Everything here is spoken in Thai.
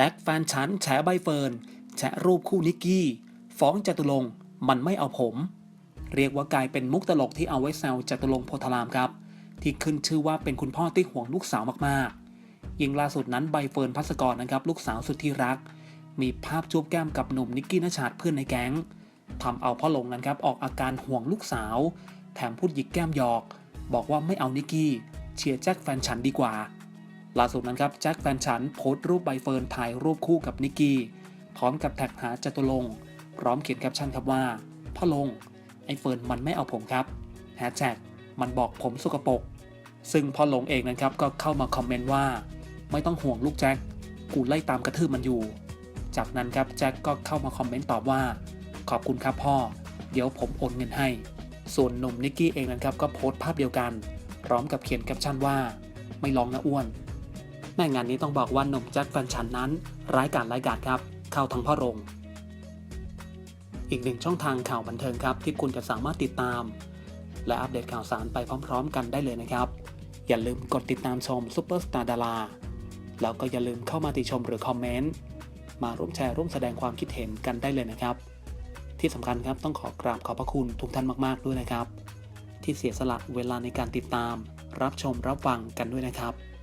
จ็คแฟนฉันแฉใบเฟิร์นแฉรูปคู่นิกกี้ ฟ้องจตุรงมันไม่เอาผม เรียกว่ากลายเป็นมุกตลกที่เอาไว้แซวจตุรงโพธารามครับ ที่ขึ้นชื่อว่าเป็นคุณพ่อที่ห่วงลูกสาวมากๆ ยิ่งล่าสุดนั้นใบเฟิร์นพัสกรนะครับ ลูกสาวสุดที่รัก มีภาพจูบแก้มกับหนุ่มนิกกี้นชาติเพื่อนในแก๊งทำเอาพ่อหลงนั้นครับออกอาการห่วงลูกสาว แถมพูดหยิกแก้มหยอก บอกว่าไม่เอานิกกี้เชียร์แจ็คแฟนฉันดีกว่า ล่าสุดนั้นครับแจ็คแฟนฉันโพสต์รูปใบเฟิร์นถ่ายรูปคู่กับนิกกี้ พร้อมกับแท็กหาจตุรงค์พร้อมเขียนแคปชั่นครับว่าพ่อลง ไอ้เฟิร์นมันไม่เอาผมครับแฮชแท็กมันบอกผมสกปรกซึ่งพ่อลงเองนะครับก็เข้ามาคอมเมนต์ว่า ไม่ต้องห่วงลูกแจ็คกูไล่ตามกระทืบมันอยู่ จากนั้นครับแจ็คก็เข้ามาคอมเมนต์ตอบว่า ขอบคุณครับพ่อ เดี๋ยวผมโอนเงินให้ ส่วนหนุ่มนิกกี้เองนะครับก็โพสต์ภาพเดียวกัน พร้อมกับเขียนแคปชั่นว่า ไม่ลองนะอ้วน ม่งานนี้ต้องบอกว่าหนุ่มแจ็คแฟนฉันนั้น ร้ายกาจร้ายกาจครับ เข้าทั้งพ่อโรง อีกหนึ่งช่องทางข่าวบันเทิงครับ ที่คุณจะสามารถติดตาม และอัปเดตข่าวสารไปพร้อม ๆ กันได้เลยนะครับ อย่าลืมกดติดตามชมซุปเปอร์สตาร์ดาราแล้วก็อย่าลืมเข้ามาติชมหรือคอมเมนต์มาร่วมแชร์ร่วมแสดงความคิดเห็นกันได้เลยนะครับ ที่สำคัญครับต้องขอกราบขอบพระคุณทุกท่านมาก ๆ ด้วยนะครับ ที่เสียสละเวลาในการติดตาม รับชมรับฟังกันด้วยนะครับ「